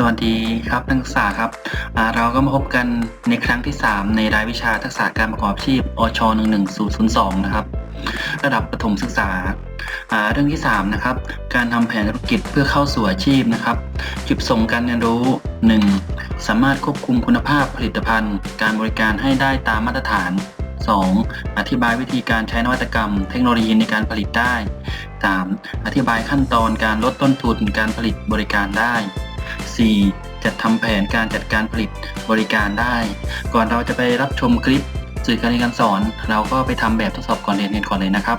สวัสดีครับนักศึกษาครับเราก็มาพบกันในครั้งที่ 3 ในรายวิชาทักษะการประกอบอาชีพอช11002 นะครับ ระดับประถมศึกษา เรื่องที่3นะครับการทำแผนธุรกิจเพื่อเข้าสู่อาชีพนะครับ จุดประสงค์การเรียนรู้ 1. สามารถควบคุมคุณภาพผลิตภัณฑ์ การบริการให้ได้ตามมาตรฐาน 2. อธิบายวิธีการใช้นวัตกรรม เทคโนโลยีในการผลิตได้ 3. อธิบายขั้นตอนการลดต้นทุนการผลิตบริการได้ 4. จัดทำแผนการจัดการผลิตบริการได้ ก่อนเราจะไปรับชมคลิปสื่อการเรียนการสอน เราก็ไปทำแบบทดสอบก่อนเรียนกันก่อนเลยนะครับ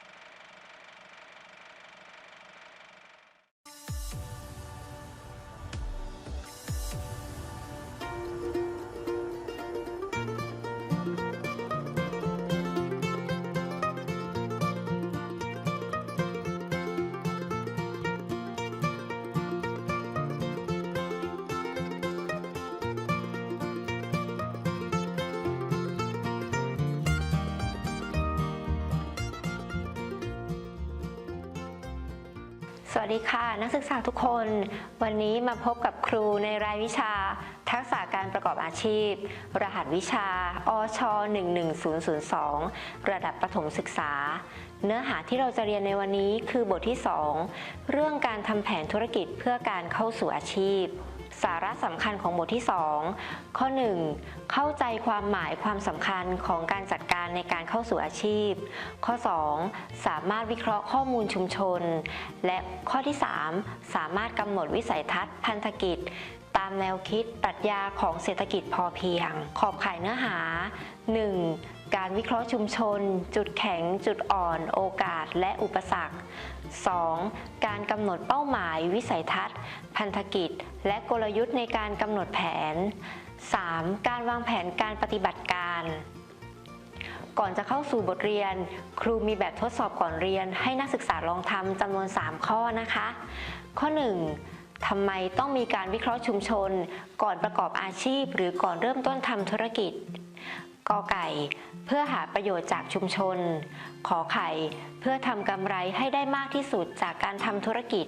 กศึกษาทุกคน วันนี้มาพบกับครูในรายวิชา ทักษะการประกอบอาชีพ รหัสวิชา อช 11002 ระดับประถมศึกษา เนื้อหาที่เราจะเรียนในวันนี้คือบทที่ 2 เรื่องการทำแผนธุรกิจเพื่อการเข้าสู่อาชีพ สาระสำคัญของบทที่ 2 ข้อ 1. เข้าใจความหมายความสำคัญของการจัดการในการเข้าสู่อาชีพ ข้อ 2. สามารถวิเคราะห์ข้อมูลชุมชน และข้อที่ 3. สามารถกำหนดวิสัยทัศน์พันธกิจ ตามแนวคิดปรัชญาของเศรษฐกิจพอเพียง ขอบข่ายเนื้อหา 1. การวิเคราะห์ชุมชน จุดแข็ง จุดอ่อน โอกาส และอุปสรรค 2. การกำหนดเป้าหมายวิสัยทัศน์ พันธกิจ และกลยุทธ์ในการกำหนดแผน 3. การวางแผนการปฏิบัติการ ก่อนจะเข้าสู่บทเรียน ครูมีแบบทดสอบก่อนเรียน ให้นักศึกษาลองทำจำนวน 3 ข้อนะคะ ข้อ 1. ทำไมต้องมีการวิเคราะห์ชุมชน ก่อนประกอบอาชีพ หรือก่อนเริ่มต้นทำธุรกิจ กอไก่ เพื่อหาประโยชน์จากชุมชน ขอไข่ เพื่อทำกำไรให้ได้มากที่สุดจากการทำธุรกิจ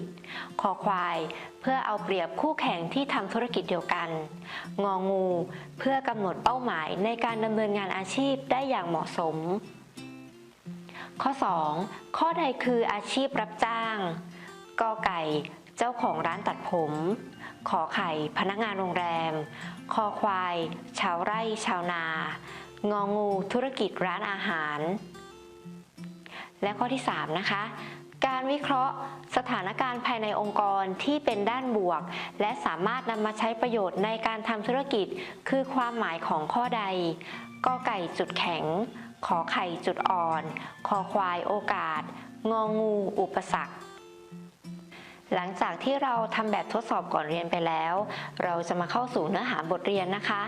ขอควาย เพื่อเอาเปรียบคู่แข่งที่ทำธุรกิจเดียวกัน งองู เพื่อกำหนดเป้าหมายในการดำเนินงานอาชีพได้อย่างเหมาะสม ข้อ 2. ข้อใดคืออาชีพรับจ้าง กอไก่ เจ้าของร้านตัดผม ขอไข่ พนักงานโรงแรม คอควาย ชาวไร่ ชาวนา งองูธุรกิจร้านอาหาร และข้อที่ 3 นะคะ การวิเคราะห์สถานการณ์ภายในองค์กรที่เป็นด้านบวก และสามารถนำมาใช้ประโยชน์ในการทำธุรกิจ คือความหมายของข้อใดกอไก่จุดแข็ง ขอไข่จุดอ่อน คอควายโอกาส งองู อุปสรรค หลังจากที่เราทำแบบทดสอบก่อนเรียนไปแล้ว เราจะมาเข้าสู่เนื้อหาบทเรียนนะคะ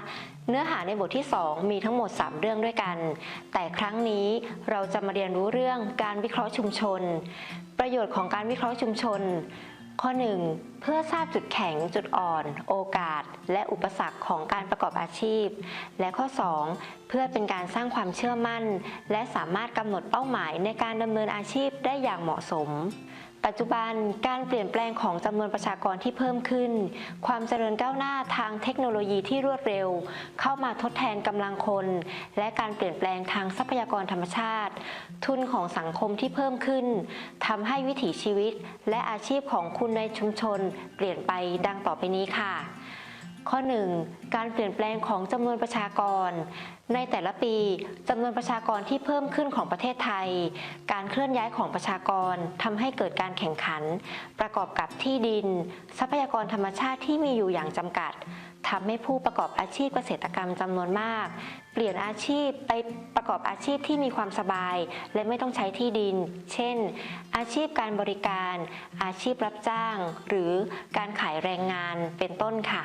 เนื้อหาในบทที่ 2 มีทั้งหมด 3 เรื่องด้วยกัน แต่ครั้งนี้เราจะมาเรียนรู้เรื่องการวิเคราะห์ชุมชน ประโยชน์ของการวิเคราะห์ชุมชน ข้อ 1 เพื่อทราบจุดแข็งจุดอ่อน โอกาส และอุปสรรคของการประกอบอาชีพ และข้อ 2 เพื่อเป็นการสร้างความเชื่อมั่น และสามารถกำหนดเป้าหมายในการดำเนินอาชีพได้อย่างเหมาะสม ปัจจุบันการเปลี่ยนแปลงของจำนวนประชากรที่เพิ่มขึ้น ความเจริญก้าวหน้าทางเทคโนโลยีที่รวดเร็ว เข้ามาทดแทนกำลังคน และการเปลี่ยนแปลงทางทรัพยากรธรรมชาติ ทุนของสังคมที่เพิ่มขึ้นทำให้วิถีชีวิต และอาชีพของคุณในชุมชน เปลี่ยนไปดังต่อไปนี้ค่ะ ข้อ 1. การเปลี่ยนแปลงของจำนวนประชากร ในแต่ละปีจำนวนประชากรที่เพิ่มขึ้นของประเทศไทย การเคลื่อนย้ายของประชากรทำให้เกิดการแข่งขัน ประกอบกับที่ดิน ทรัพยากรธรรมชาติที่มีอยู่อย่างจำกัดทำให้ผู้ประกอบอาชีพเกษตรกรรมจำนวนมาก เปลี่ยนอาชีพไปประกอบอาชีพที่มีความสบาย และไม่ต้องใช้ที่ดิน เช่น อาชีพการบริการ อาชีพรับจ้าง หรือการขายแรงงานเป็นต้นค่ะ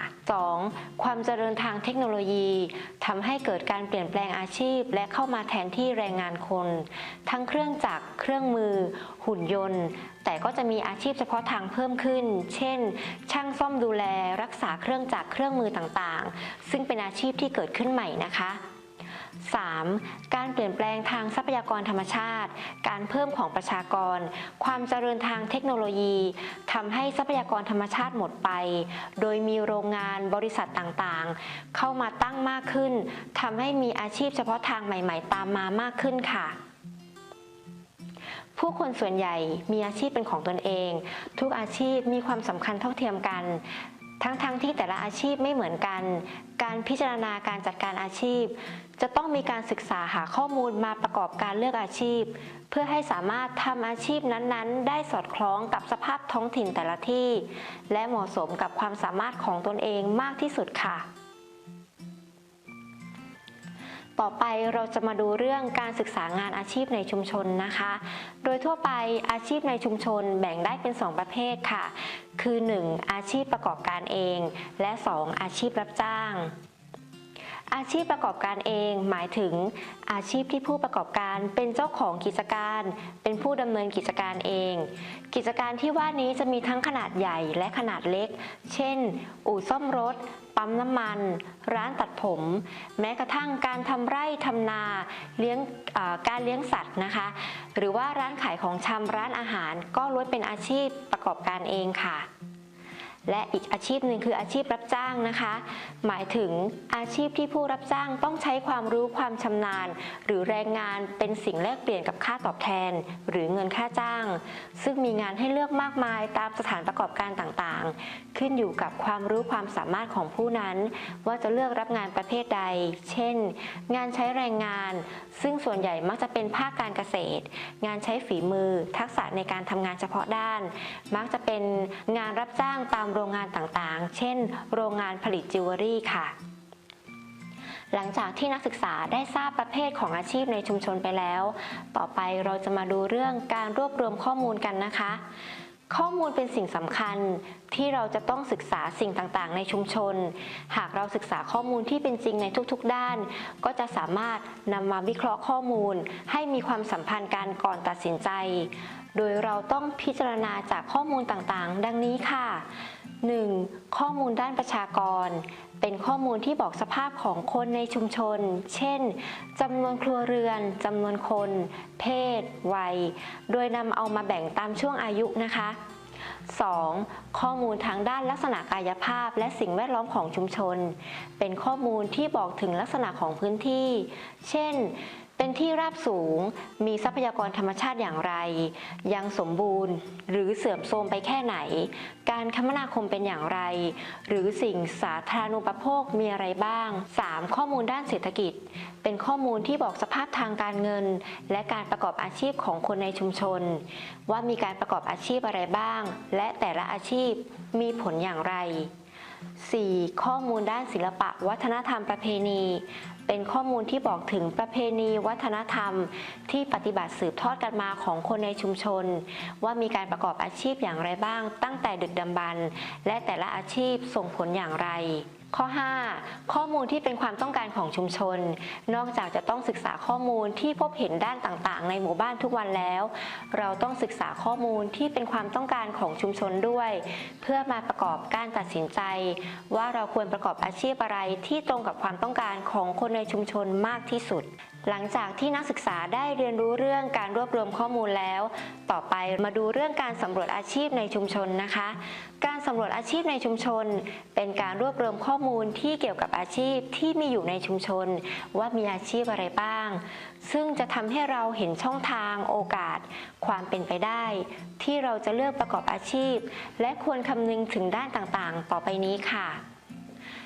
2. ความเจริญทางเทคโนโลยีทำให้เกิดการเปลี่ยนแปลงอาชีพ และเข้ามาแทนที่แรงงานคน ทั้งเครื่องจักรเครื่องมือ หุ่นยนต์ แต่ก็จะมีอาชีพเฉพาะทางเพิ่มขึ้น เช่น ช่างซ่อมดูแลรักษาเครื่องจักรเครื่องมือต่างๆ ซึ่งเป็นอาชีพที่เกิดขึ้นใหม่นะคะ 3. การเปลี่ยนแปลงทางทรัพยากรธรรมชาติ การเพิ่มของประชากร ความเจริญทางเทคโนโลยีทำให้ทรัพยากรธรรมชาติหมดไป โดยมีโรงงานบริษัทต่างๆ เข้ามาตั้งมากขึ้นทำให้มีอาชีพเฉพาะทางใหม่ ๆ ตามมามากขึ้นค่ะผู้คนส่วนใหญ่มีอาชีพเป็นของตนเอง ทุกอาชีพมีความสำคัญเท่าเทียมกัน ทั้งๆทที่แต่ละอาชีพไม่เหมือนกัน การพิจารณาการจัดการอาชีพ จะต้องมีการศึกษาหาข้อมูลมาประกอบการเลือกอาชีพ เพื่อให้สามารถทำอาชีพนั้นๆ ได้สอดคล้องกับสภาพท้องถิ่นแต่ละที่ และเหมาะสมกับความสามารถของตนเองมากที่สุดค่ะ ต่อไปเราจะมาดูเรื่องการศึกษางานอาชีพในชุมชนนะคะ โดยทั่วไปอาชีพในชุมชนแบ่งได้เป็น 2 ประเภทค่ะ คือ 1. อาชีพประกอบการเอง และ 2. อาชีพรับจ้าง อาชีพประกอบการเอง หมายถึง อาชีพที่ผู้ประกอบการเป็นเจ้าของกิจการ เป็นผู้ดำเนินกิจการเอง กิจการที่ว่านี้จะมีทั้งขนาดใหญ่และขนาดเล็ก เช่น อู่ซ่อมรถ ปั๊มน้ำมัน ร้านตัดผม แม้กระทั่งการทำไร่ทำนาเลี้ยงการเลี้ยงสัตว์นะคะ หรือว่าร้านขายของชำร้านอาหารก็ล้วนเป็นอาชีพประกอบการเองค่ะ และอีกอาชีพหนึ่งคืออาชีพรับจ้างนะคะ หมายถึงอาชีพที่ผู้รับจ้างต้องใช้ความรู้ความชำนาญ หรือแรงงานเป็นสิ่งแลกเปลี่ยนกับค่าตอบแทน หรือเงินค่าจ้าง ซึ่งมีงานให้เลือกมากมายตามสถานประกอบการต่างๆ ขึ้นอยู่กับความรู้ความสามารถของผู้นั้น ว่าจะเลือกรับงานประเภทใด เช่น งานใช้แรงงาน ซึ่งส่วนใหญ่มักจะเป็นภาคการเกษตร งานใช้ฝีมือ ทักษะในการทำงานเฉพาะด้าน มักจะเป็นงานรับจ้างตามโรงงานต่างๆ เช่น โรงงานผลิตจิวเวลรี่ค่ะ หลังจากที่นักศึกษาได้ทราบประเภทของอาชีพในชุมชนไปแล้ว ต่อไปเราจะมาดูเรื่องการรวบรวมข้อมูลกันนะคะ ข้อมูลเป็นสิ่งสำคัญที่เราจะต้องศึกษาสิ่งต่างๆ ในชุมชน หากเราศึกษาข้อมูลที่เป็นจริงในทุกๆ ด้าน ก็จะสามารถนำมาวิเคราะห์ข้อมูล ให้มีความสัมพันธ์กันก่อนตัดสินใจ โดยเราต้องพิจารณาจากข้อมูลต่างๆ ดังนี้ค่ะ 1. ข้อมูลด้านประชากร เป็นข้อมูลที่บอกสภาพของคนในชุมชน เช่นจำนวนครัวเรือนจำนวนคน เพศ วัย โดยนำเอามาแบ่งตามช่วงอายุนะคะ 2. ข้อมูลทางด้านลักษณะกายภาพและสิ่งแวดล้อมของชุมชน เป็นข้อมูลที่บอกถึงลักษณะของพื้นที่ เช่น เป็นที่ราบสูง มีทรัพยากรธรรมชาติอย่างไร ยังสมบูรณ์ หรือเสื่อมโทรมไปแค่ไหน การคมนาคมเป็นอย่างไร หรือสิ่งสาธารณูปโภคมีอะไรบ้าง 3. ข้อมูลด้านเศรษฐกิจ เป็นข้อมูลที่บอกสภาพทางการเงิน และการประกอบอาชีพของคนในชุมชน ว่ามีการประกอบอาชีพอะไรบ้าง และแต่ละอาชีพมีผลอย่างไร 4. ข้อมูลด้านศิลปะวัฒนธรรมประเพณี เป็นข้อมูลที่บอกถึงประเพณีวัฒนธรรม ที่ปฏิบัติสืบทอดกันมาของคนในชุมชน ว่ามีการประกอบอาชีพอย่างไรบ้าง ตั้งแต่ดึกดำบรรพ์และแต่ละอาชีพส่งผลอย่างไร ข้อ 5. ข้อมูลที่เป็นความต้องการของชุมชน นอกจากจะต้องศึกษาข้อมูลที่พบเห็นด้านต่างๆ ในหมู่บ้านทุกวันแล้ว เราต้องศึกษาข้อมูลที่เป็นความต้องการของชุมชนด้วย เพื่อมาประกอบการตัดสินใจ ว่าเราควรประกอบอาชีพอะไรที่ตรงกับความต้องการของคนในชุมชนมากที่สุด หลังจากที่นักศึกษาได้เรียนรู้เรื่องการรวบรวมข้อมูลแล้ว ต่อไปมาดูเรื่องการสำรวจอาชีพในชุมชนนะคะ การสำรวจอาชีพในชุมชน เป็นการรวบรวมข้อมูลที่เกี่ยวกับอาชีพที่มีอยู่ในชุมชน ว่ามีอาชีพอะไรบ้าง ซึ่งจะทำให้เราเห็นช่องทางโอกาส ความเป็นไปได้ ที่เราจะเลือกประกอบอาชีพ และควรคำนึงถึงด้านต่างๆ ต่อไปนี้ค่ะ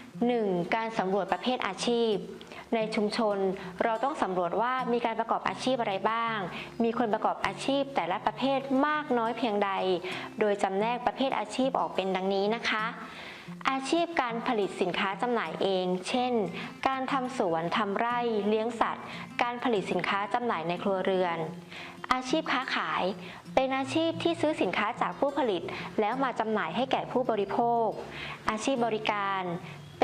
1. การสำรวจประเภทอาชีพ ในชุมชน เราต้องสำรวจว่ามีการประกอบอาชีพอะไรบ้าง มีคนประกอบอาชีพแต่ละประเภทมากน้อยเพียงใด โดยจำแนกประเภทอาชีพออกเป็นดังนี้นะคะอาชีพการผลิตสินค้าจำหน่ายเอง เช่น การทำสวนทำไร่ เลี้ยงสัตว์ การผลิตสินค้าจำหน่ายในครัวเรือน อาชีพค้าขาย เป็นอาชีพที่ซื้อสินค้าจากผู้ผลิต แล้วมาจำหน่ายให้แก่ผู้บริโภค อาชีพบริการ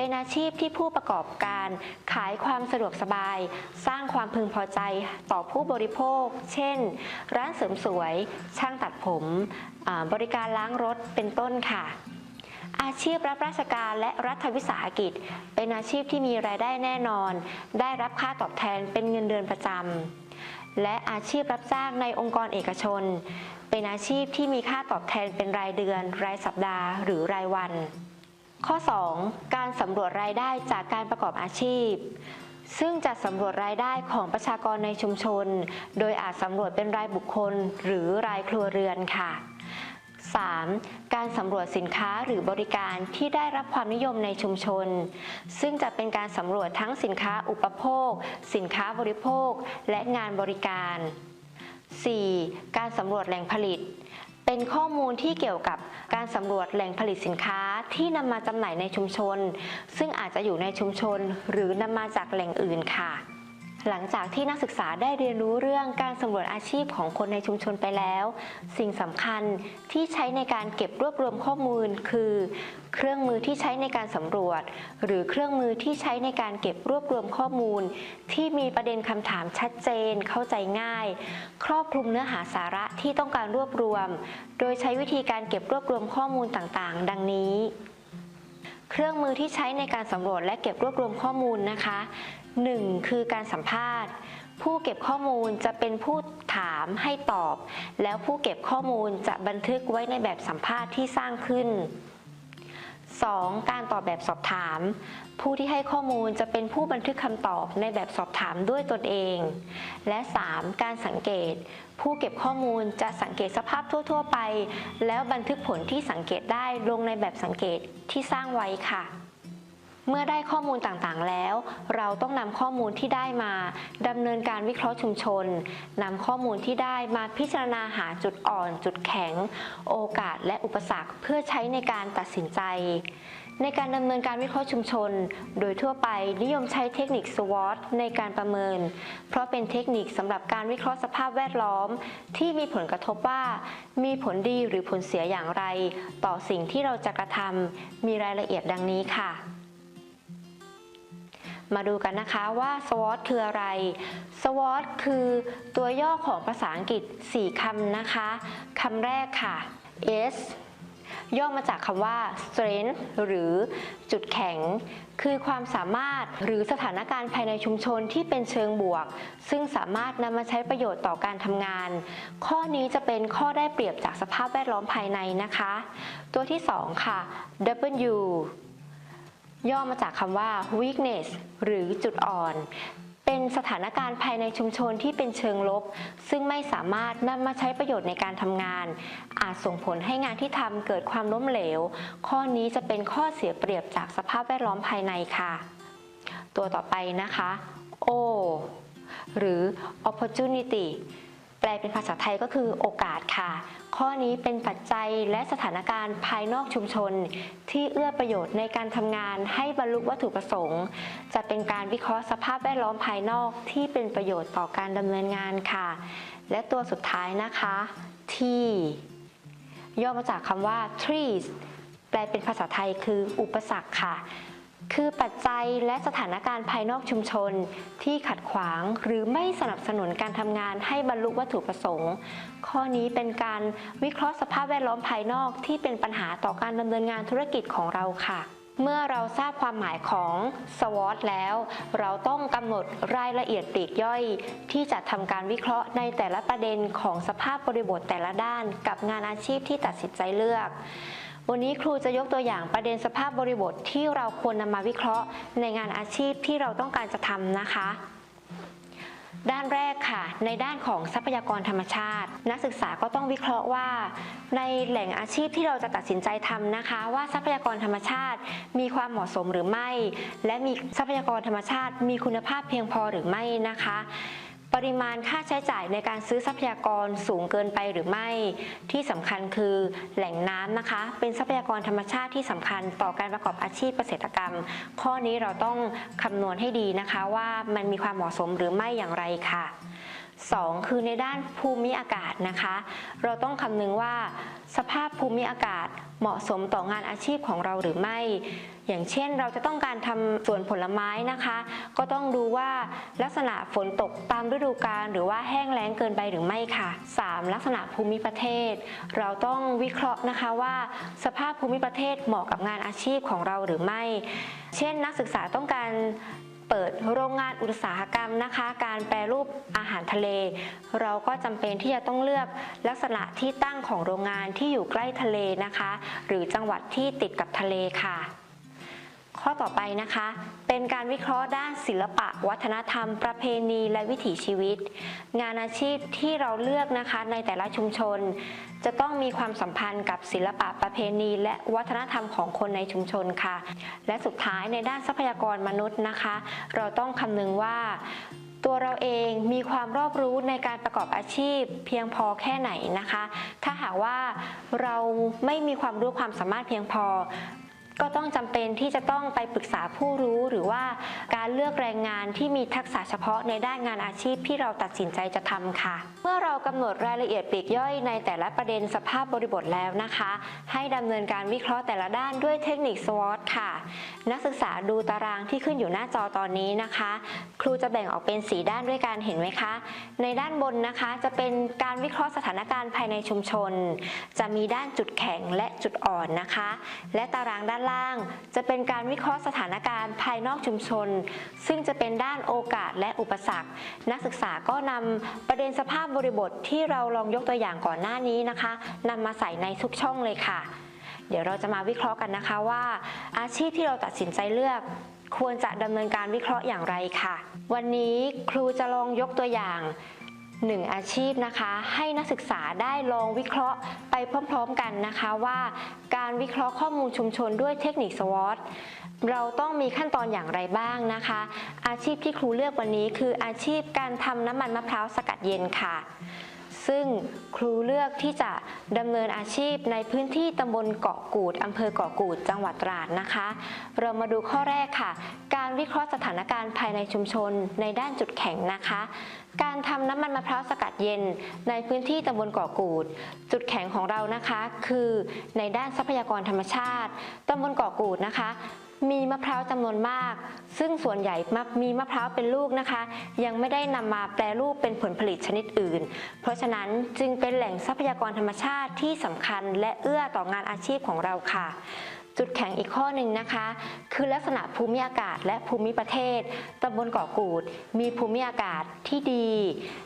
เป็นอาชีพที่ผู้ประกอบการขายความสะดวกสบาย สร้างความพึงพอใจต่อผู้บริโภค เช่น ร้านเสริมสวย ช่างตัดผม บริการล้างรถเป็นต้นค่ะอาชีพรับราชการและรัฐวิสาหกิจ เป็นอาชีพที่มีรายได้แน่นอน ได้รับค่าตอบแทนเป็นเงินเดือนประจำ และอาชีพรับจ้างในองค์กรเอกชน เป็นอาชีพที่มีค่าตอบแทนเป็นรายเดือน รายสัปดาห์ หรือรายวัน ข้อ 2. การสำรวจรายได้จากการประกอบอาชีพ ซึ่งจะสำรวจรายได้ของประชากรในชุมชน โดยอาจสำรวจเป็นรายบุคคล หรือรายครัวเรือนค่ะ 3. การสำรวจสินค้าหรือบริการที่ได้รับความนิยมในชุมชน ซึ่งจะเป็นการสำรวจทั้งสินค้าอุปโภค สินค้าบริโภค และงานบริการ 4. การสำรวจแหล่งผลิต เป็นข้อมูลที่เกี่ยวกับการสำรวจแหล่งผลิตสินค้าที่นำมาจำหน่ายในชุมชน ซึ่งอาจจะอยู่ในชุมชน หรือนำมาจากแหล่งอื่นค่ะ หลังจากที่นักศึกษาได้เรียนรู้เรื่องการสำรวจอาชีพของคนในชุมชนไปแล้ว สิ่งสำคัญที่ใช้ในการเก็บรวบรวมข้อมูลคือ เครื่องมือที่ใช้ในการสำรวจ หรือเครื่องมือที่ใช้ในการเก็บรวบรวมข้อมูล ที่มีประเด็นคำถามชัดเจน เข้าใจง่าย ครอบคลุมเนื้อหาสาระที่ต้องการรวบรวม โดยใช้วิธีการเก็บรวบรวมข้อมูลต่างๆ ดังนี้ เครื่องมือที่ใช้ในการสำรวจและเก็บรวบรวมข้อมูลนะคะ 1. คือการสัมภาษณ์ ผู้เก็บข้อมูลจะเป็นผู้ถามให้ตอบ แล้วผู้เก็บข้อมูลจะบันทึกไว้ในแบบสัมภาษณ์ที่สร้างขึ้น 2. การตอบแบบสอบถาม ผู้ที่ให้ข้อมูลจะเป็นผู้บันทึกคำตอบในแบบสอบถามด้วยตนเอง และ 3. การสังเกต ผู้เก็บข้อมูลจะสังเกตสภาพทั่ว ๆ ไป แล้วบันทึกผลที่สังเกตได้ลงในแบบสังเกตที่สร้างไว้ค่ะ เมื่อได้ข้อมูลต่างๆแล้ว เราต้องนำข้อมูลที่ได้มาดำเนินการวิเคราะห์ชุมชนนำข้อมูลที่ได้มาพิจารณาหาจุดอ่อน จุดแข็ง โอกาสและอุปสรรคเพื่อใช้ในการตัดสินใจ ในการดำเนินการวิเคราะห์ชุมชน โดยทั่วไปนิยมใช้เทคนิค SWOT ในการประเมิน เพราะเป็นเทคนิคสำหรับการวิเคราะห์สภาพแวดล้อม ที่มีผลกระทบว่า มีผลดีหรือผลเสียอย่างไร ต่อสิ่งที่เราจะกระทำมีรายละเอียดดังนี้ค่ะ มาดูกันนะคะว่า SWOT คืออะไร SWOT คือตัวย่อของภาษาอังกฤษ 4คำนะคะคำแรกค่ะ S ย่อมาจากคำว่า strength หรือจุดแข็ง คือความสามารถหรือสถานการณ์ภายในชุมชนที่เป็นเชิงบวก ซึ่งสามารถนำมาใช้ประโยชน์ต่อการทำงาน ข้อนี้จะเป็นข้อได้เปรียบจากสภาพแวดล้อมภายในนะคะ ตัวที่ 2 ค่ะ W ย่อมาจากคำว่า weakness หรือจุดอ่อน เป็นสถานการณ์ภายในชุมชนที่เป็นเชิงลบ ซึ่งไม่สามารถนำมาใช้ประโยชน์ในการทำงาน อาจส่งผลให้งานที่ทำเกิดความล้มเหลว ข้อนี้จะเป็นข้อเสียเปรียบจากสภาพแวดล้อมภายในค่ะ ตัวต่อไปนะคะ O หรือ opportunity แปลเป็นภาษาไทยก็คือโอกาสค่ะ ข้อนี้เป็นปัจจัยและสถานการณ์ภายนอกชุมชน ที่เอื้อประโยชน์ในการทำงานให้บรรลุวัตถุประสงค์ จะเป็นการวิเคราะห์สภาพแวดล้อมภายนอกที่เป็นประโยชน์ต่อการดำเนินงานค่ะ และตัวสุดท้ายนะคะ T ย่อมาจากคำว่า trees แปลเป็นภาษาไทยคืออุปสรรคค่ะ คือปัจจัยและสถานการณ์ภายนอกชุมชน ที่ขัดขวางหรือไม่สนับสนุนการทำงานให้บรรลุวัตถุประสงค์ ข้อนี้เป็นการวิเคราะห์สภาพแวดล้อมภายนอกที่เป็นปัญหาต่อการดำเนินงานธุรกิจของเราค่ะเมื่อเราทราบความหมายของ SWOT แล้ว เราต้องกำหนดรายละเอียดปลีกย่อย ที่จะทำการวิเคราะห์ในแต่ละประเด็นของสภาพบริบทแต่ละด้านกับงานอาชีพที่ตัดสินใจเลือก วันนี้ครูจะยกตัวอย่างประเด็นสภาพบริบทที่เราควรนำมาวิเคราะห์ในงานอาชีพที่เราต้องการจะทำนะคะ ด้านแรกค่ะ ในด้านของทรัพยากรธรรมชาติ นักศึกษาก็ต้องวิเคราะห์ว่า ในแหล่งอาชีพที่เราจะตัดสินใจทำนะคะ ว่าทรัพยากรธรรมชาติ มีความเหมาะสมหรือไม่ และมีทรัพยากรธรรมชาติ มีคุณภาพเพียงพอหรือไม่นะคะ ปริมาณค่าใช้จ่ายในการซื้อทรัพยากรสูงเกินไปหรือไม่ ที่สำคัญคือแหล่งน้ำนะคะ เป็นทรัพยากรธรรมชาติที่สำคัญต่อการประกอบอาชีพเกษตรกรรม ข้อนี้เราต้องคำนวณให้ดีนะคะว่ามันมีความเหมาะสมหรือไม่อย่างไรค่ะ 2 คือในด้านภูมิอากาศนะคะ เราต้องคำนึงว่า สภาพภูมิอากาศเหมาะสมต่องานอาชีพของเราหรือไม่ อย่างเช่นเราจะต้องการทำสวนผลไม้นะคะ ก็ต้องดูว่าลักษณะฝนตกตามฤดูกาลหรือว่าแห้งแล้งเกินไปหรือไม่ค่ะ 3. ลักษณะภูมิประเทศ เราต้องวิเคราะห์นะคะว่า สภาพภูมิประเทศเหมาะกับงานอาชีพของเราหรือไม่ เช่นนักศึกษาต้องการ เปิดโรงงานอุตสาหกรรมนะคะ การแปรรูปอาหารทะเล เราก็จำเป็นที่จะต้องเลือกลักษณะที่ตั้งของโรงงานที่อยู่ใกล้ทะเลนะคะ หรือจังหวัดที่ติดกับทะเลค่ะ ข้อต่อไปนะคะ เป็นการวิเคราะห์ด้านศิลปะ วัฒนธรรม ประเพณีและวิถีชีวิต งานอาชีพที่เราเลือกนะคะในแต่ละชุมชน จะต้องมีความสัมพันธ์กับศิลปะประเพณี และวัฒนธรรมของคนในชุมชนค่ะ และสุดท้ายในด้านทรัพยากรมนุษย์นะคะ เราต้องคำนึงว่าตัวเราเองมีความรอบรู้ในการประกอบอาชีพ เพียงพอแค่ไหนนะคะ ถ้าหากว่าเราไม่มีความรู้ความสามารถเพียงพอ ก็ต้องจำเป็นที่จะต้องไปปรึกษาผู้รู้หรือว่าการเลือกแรงงานที่มีทักษะเฉพาะในด้านงานอาชีพที่เราตัดสินใจจะทำค่ะ เมื่อเรากำหนดรายละเอียดปลีกย่อยในแต่ละประเด็นสภาพบริบทแล้วนะคะ ให้ดำเนินการวิเคราะห์แต่ละด้านด้วยเทคนิค SWOT ค่ะ นักศึกษาดูตารางที่ขึ้นอยู่หน้าจอตอนนี้นะคะ ครูจะแบ่งออกเป็น 4 ด้านด้วยกันเห็นไหมคะ ในด้านบนนะคะจะเป็นการวิเคราะห์สถานการณ์ภายในชุมชน จะมีด้านจุดแข็งและจุดอ่อนนะคะ และตารางด้านล่าง จะเป็นการวิเคราะห์สถานการณ์ภายนอกชุมชน ซึ่งจะเป็นด้านโอกาสและอุปสรรค นักศึกษาก็นำประเด็นสภาพบริบทที่เราลองยกตัวอย่างก่อนหน้านี้นะคะนำมาใส่ในทุกช่องเลยค่ะ เดี๋ยวเราจะมาวิเคราะห์กันนะคะว่า อาชีพที่เราตัดสินใจเลือกควรจะดำเนินการวิเคราะห์อย่างไรค่ะ วันนี้ครูจะลองยกตัวอย่าง หนึ่งอาชีพนะคะให้นักศึกษาได้ลองวิเคราะห์ไปพร้อมๆกันนะคะว่า การวิเคราะห์ข้อมูลชุมชนด้วยเทคนิคสวอตเราต้องมีขั้นตอนอย่างไรบ้างนะคะ อาชีพที่ครูเลือกวันนี้คืออาชีพการทำน้ำมันมะพร้าวสกัดเย็นค่ะ ซึ่งครูเลือกที่จะดำเนินอาชีพในพื้นที่ตำบลเกาะกูดอำเภอเกาะกูดจังหวัดตราดนะคะ เรามาดูข้อแรกค่ะ การวิเคราะห์สถานการณ์ภายในชุมชนในด้านจุดแข็งนะคะ การทำน้ำมันมะพร้าวสกัดเย็น ในพื้นที่ตำบลเกาะกูด จุดแข็งของเรานะคะ คือในด้านทรัพยากรธรรมชาติตำบลเกาะกูดนะคะ มีมะพร้าวจำนวนมาก ซึ่งส่วนใหญ่มักมีมะพร้าวเป็นลูกนะคะ ยังไม่ได้นำมาแปรรูปเป็นผลผลิตชนิดอื่น เพราะฉะนั้นจึงเป็นแหล่งทรัพยากรธรรมชาติที่สำคัญและเอื้อต่องานอาชีพของเราค่ะ จุดแข็งอีกข้อหนึ่งนะคะ คือลักษณะภูมิอากาศและภูมิประเทศตำบลเกาะกูด มีภูมิอากาศที่ดี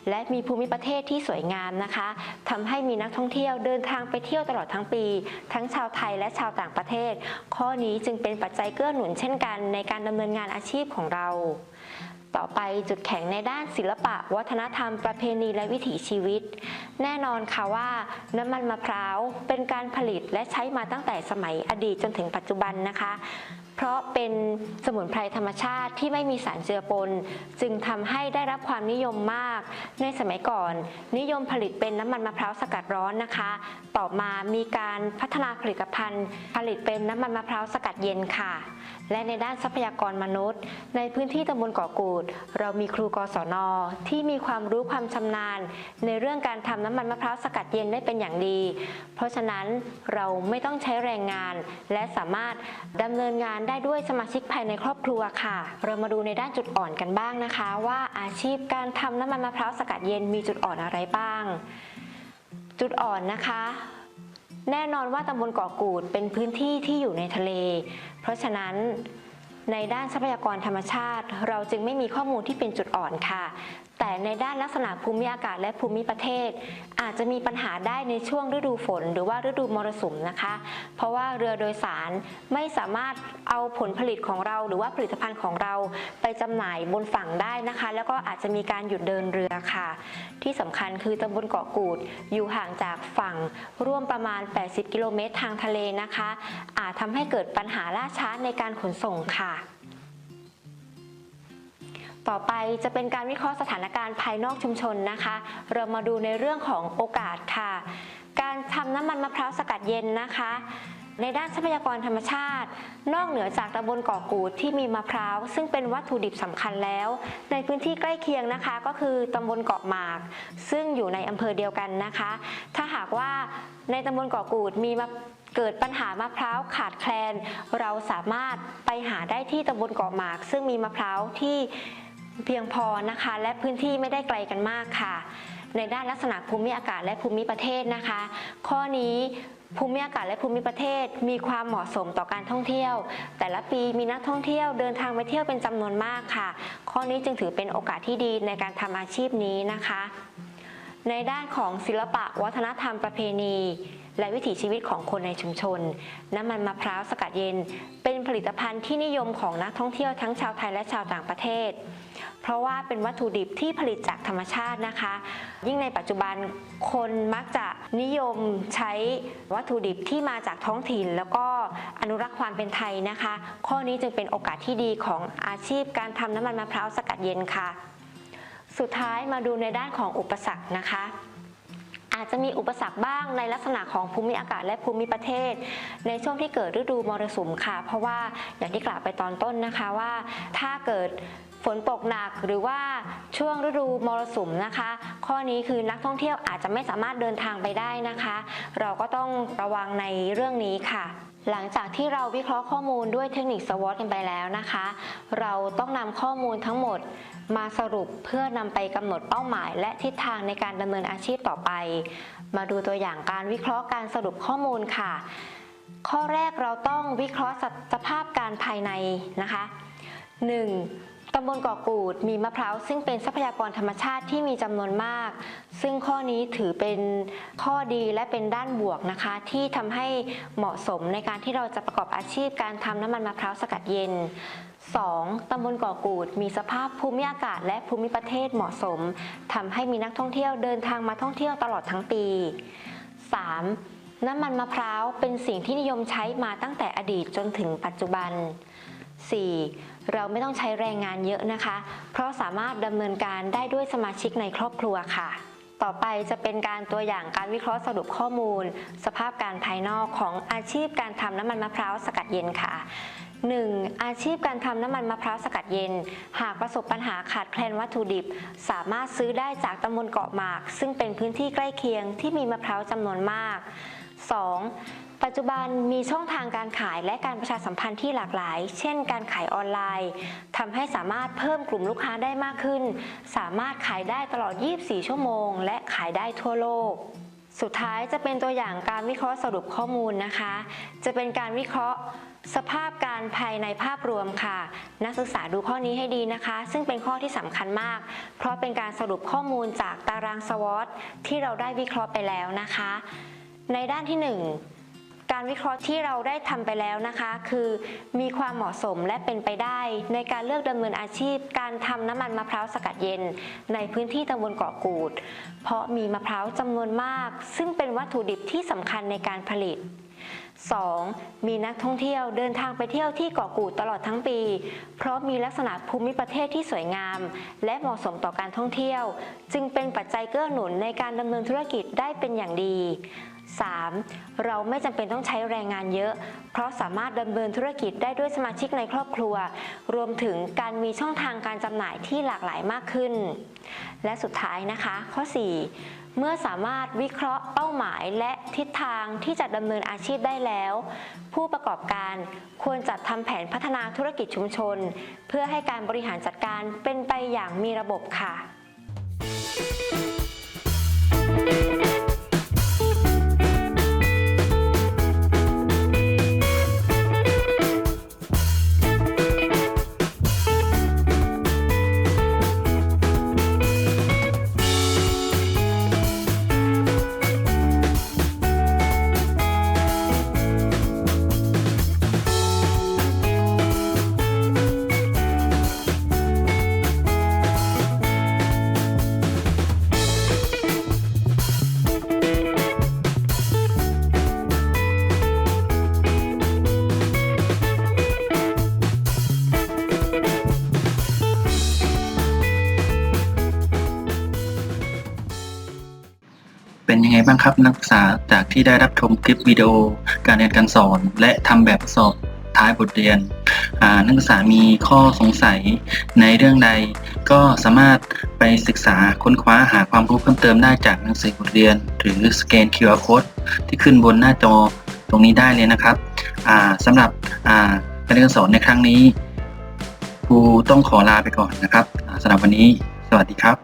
และมีภูมิประเทศที่สวยงามนะคะทำให้มีนักท่องเที่ยวเดินทางไปเที่ยวตลอดทั้งปี ทั้งชาวไทยและชาวต่างประเทศ ข้อนี้จึงเป็นปัจจัยเกื้อหนุนเช่นกันในการดำเนินงานอาชีพของเรา ต่อไปจุดแข็งในด้านศิลปะ วัฒนธรรมประเพณีและวิถีชีวิต แน่นอนค่ะว่าน้ำมันมะพร้าวเป็นการผลิตและใช้มาตั้งแต่สมัยอดีตจนถึงปัจจุบันนะคะเพราะเป็นสมุนไพรธรรมชาติที่ไม่มีสารเจือปน จึงทำให้ได้รับความนิยมมาก ในสมัยก่อน นิยมผลิตเป็นน้ำมันมะพร้าวสกัดร้อนนะคะ ต่อมามีการพัฒนาผลิตภัณฑ์ ผลิตเป็นน้ำมันมะพร้าวสกัดเย็นค่ะ และในด้านทรัพยากรมนุษย์ ในพื้นที่ตำบลเกาะกูด เรามีครูกศนที่มีความรู้ความชำนาญ ในเรื่องการทำน้ำมันมะพร้าวสกัดเย็นได้เป็นอย่างดี เพราะฉะนั้นเราไม่ต้องใช้แรงงาน และสามารถดำเนินงานได้ด้วยสมาชิกภายในครอบครัวค่ะ เรามาดูในด้านจุดอ่อนกันบ้างนะคะ ว่าอาชีพการทำน้ำมันมะพร้าวสกัดเย็นมีจุดอ่อนอะไรบ้าง จุดอ่อนนะคะแน่นอนว่าตำบลเกาะกูดเป็นพื้นที่ที่อยู่ในทะเล เพราะฉะนั้นในด้านทรัพยากรธรรมชาติ เราจึงไม่มีข้อมูลที่เป็นจุดอ่อนค่ะ แต่ในด้านลักษณะภูมิอากาศและภูมิประเทศ อาจจะมีปัญหาได้ในช่วงฤดูฝน หรือว่าฤดูมรสุมนะคะ เพราะว่าเรือโดยสารไม่สามารถเอาผลผลิตของเรา หรือว่าผลิตภัณฑ์ของเราไปจำหน่ายบนฝั่งได้นะคะ แล้วก็อาจจะมีการหยุดเดินเรือค่ะ ที่สำคัญคือตำบลเกาะกูดอยู่ห่างจากฝั่งร่วมประมาณ 80 กิโลเมตรทางทะเลนะคะ อาจทำให้เกิดปัญหาล่าช้าในการขนส่งค่ะ ต่อไปจะเป็นการวิเคราะห์สถานการณ์ภายนอกชุมชนนะคะ เรามาดูในเรื่องของโอกาสค่ะ การทำน้ำมันมะพร้าวสกัดเย็นนะคะ ในด้านทรัพยากรธรรมชาติ นอกเหนือจากตำบลเกาะกูดที่มีมะพร้าว ซึ่งเป็นวัตถุดิบสำคัญแล้ว ในพื้นที่ใกล้เคียงนะคะ ก็คือตำบลเกาะหมาก ซึ่งอยู่ในอำเภอเดียวกันนะคะ ถ้าหากว่าในตำบลเกาะกูดมีมาเกิดปัญหามะพร้าวขาดแคลน เราสามารถไปหาได้ที่ตำบลเกาะหมาก ซึ่งมีมะพร้าวที่ เพียงพอนะคะ และพื้นที่ไม่ได้ไกลกันมากค่ะ ในด้านลักษณะภูมิอากาศและภูมิประเทศนะคะ ข้อนี้ภูมิอากาศและภูมิประเทศมีความเหมาะสมต่อการท่องเที่ยว แต่ละปีมีนักท่องเที่ยวเดินทางไปเที่ยวเป็นจำนวนมากค่ะ ข้อนี้จึงถือเป็นโอกาสที่ดีในการทำอาชีพนี้นะคะ ในด้านของศิลปะวัฒนธรรมประเพณี และวิถีชีวิตของคนในชุมชน น้ำมันมะพร้าวสกัดเย็น เป็นผลิตภัณฑ์ที่นิยมของนักท่องเที่ยวทั้งชาวไทยและชาวต่างประเทศ เพราะว่าเป็นวัตถุดิบที่ผลิตจากธรรมชาตินะคะ ยิ่งในปัจจุบันคนมักจะนิยมใช้วัตถุดิบที่มาจากท้องถิ่น แล้วก็อนุรักษ์ความเป็นไทยนะคะ ข้อนี้จึงเป็นโอกาสที่ดีของอาชีพการทำน้ำมันมะพร้าวสกัดเย็นค่ะ สุดท้ายมาดูในด้านของอุปสรรคนะคะ อาจจะมีอุปสรรคบ้างในลักษณะของภูมิอากาศและภูมิประเทศ ในช่วงที่เกิดฤดูมรสุมค่ะ เพราะว่าอย่างที่กล่าวไปตอนต้นนะคะว่า ถ้าเกิดฝนตกหนักหรือว่าช่วงฤดูมรสุมนะคะ ข้อนี้คือนักท่องเที่ยวอาจจะไม่สามารถเดินทางไปได้นะคะ เราก็ต้องระวังในเรื่องนี้ค่ะหลังจากที่เราวิเคราะห์ข้อมูลด้วยเทคนิคสวอตกันไปแล้วนะคะ เราต้องนำข้อมูลทั้งหมด มาสรุปเพื่อนำไปกำหนดเป้าหมาย และทิศทางในการดำเนินอาชีพต่อไป มาดูตัวอย่างการวิเคราะห์การสรุปข้อมูลค่ะ ข้อแรกเราต้องวิเคราะห์สภาพการภายในนะคะ 1. ตำบลเกาะกูดมีมะพร้าวซึ่งเป็นทรัพยากรธรรมชาติที่มีจำนวนมาก ซึ่งข้อนี้ถือเป็นข้อดีและเป็นด้านบวกนะคะ ที่ทำให้เหมาะสมในการที่เราจะประกอบอาชีพการทำน้ำมันมะพร้าวสกัดเย็น 2. ตำบลเกาะกูด มีสภาพภูมิอากาศและภูมิประเทศเหมาะสมทำให้มีนักท่องเที่ยวเดินทางมาท่องเที่ยวตลอดทั้งปี 3. น้ำมันมะพร้าวเป็นสิ่งที่นิยมใช้มาตั้งแต่อดีตจนถึงปัจจุบัน 4. เราไม่ต้องใช้แรงงานเยอะนะคะ เพราะสามารถดำเนินการได้ด้วยสมาชิกในครอบครัวค่ะ ต่อไปจะเป็นการตัวอย่างการวิเคราะห์สรุปข้อมูล สภาพการภายนอกของอาชีพการทำน้ำมันมะพร้าวสกัดเย็นค่ะ 1. อาชีพการทำน้ำมันมะพร้าวสกัดเย็น หากประสบปัญหาขาดแคลนวัตถุดิบ สามารถซื้อได้จากตำบลเกาะหมาก ซึ่งเป็นพื้นที่ใกล้เคียงที่มีมะพร้าวจำนวนมาก 2. ปัจจุบันมีช่องทางการขายและการประชาสัมพันธ์ที่หลากหลาย เช่น การขายออนไลน์ทำให้สามารถเพิ่มกลุ่มลูกค้าได้มากขึ้น สามารถขายได้ตลอด 24 ชั่วโมง และขายได้ทั่วโลกสุดท้ายจะเป็นตัวอย่างการวิเคราะห์สรุปข้อมูลนะคะ จะเป็นการวิเคราะห์ สภาพการภายในภาพรวมค่ะ นักศึกษาดูข้อนี้ให้ดีนะคะ ซึ่งเป็นข้อที่สำคัญมาก เพราะเป็นการสรุปข้อมูลจากตารางสวอตที่เราได้วิเคราะห์ไปแล้วนะคะ ในด้านที่ 1 การวิเคราะห์ที่เราได้ทำไปแล้วนะคะ คือมีความเหมาะสมและเป็นไปได้ ในการเลือกดำเนินอาชีพ การทำน้ำมันมะพร้าวสกัดเย็น ในพื้นที่ตำบลเกาะกูด เพราะมีมะพร้าวจำนวนมาก ซึ่งเป็นวัตถุดิบที่สำคัญในการผลิต 2. มีนักท่องเที่ยวเดินทางไปเที่ยวที่เกาะกูดตลอดทั้งปี เพราะมีลักษณะภูมิประเทศที่สวยงาม และเหมาะสมต่อการท่องเที่ยว จึงเป็นปัจจัยเกื้อหนุนในการดำเนินธุรกิจได้เป็นอย่างดี 3. เราไม่จำเป็นต้องใช้แรงงานเยอะ เพราะสามารถดำเนินธุรกิจได้ด้วยสมาชิกในครอบครัว รวมถึงการมีช่องทางการจำหน่ายที่หลากหลายมากขึ้น และสุดท้ายนะคะ ข้อ 4 เมื่อสามารถวิเคราะห์เป้าหมายและทิศทางที่จะดำเนินอาชีพได้แล้ว ผู้ประกอบการควรจัดทำแผนพัฒนาธุรกิจชุมชน เพื่อให้การบริหารจัดการเป็นไปอย่างมีระบบค่ะ เป็นยังไงบ้างครับนักศึกษาจากที่ได้รับชมคลิปวิดีโอการเรียนการสอน และทำแบบสอบท้ายบทเรียนนักศึกษามีข้อสงสัยในเรื่องใด ก็สามารถไปศึกษาค้นคว้าหาความรู้เพิ่มเติมได้จากหนังสือบทเรียน หรือสแกน QR code ที่ขึ้นบนหน้าจอตรงนี้ได้เลยนะครับสำหรับการเรียนการสอนในครั้งนี้ครูต้องขอลาไปก่อนนะครับสำหรับวันนี้สวัสดีครับ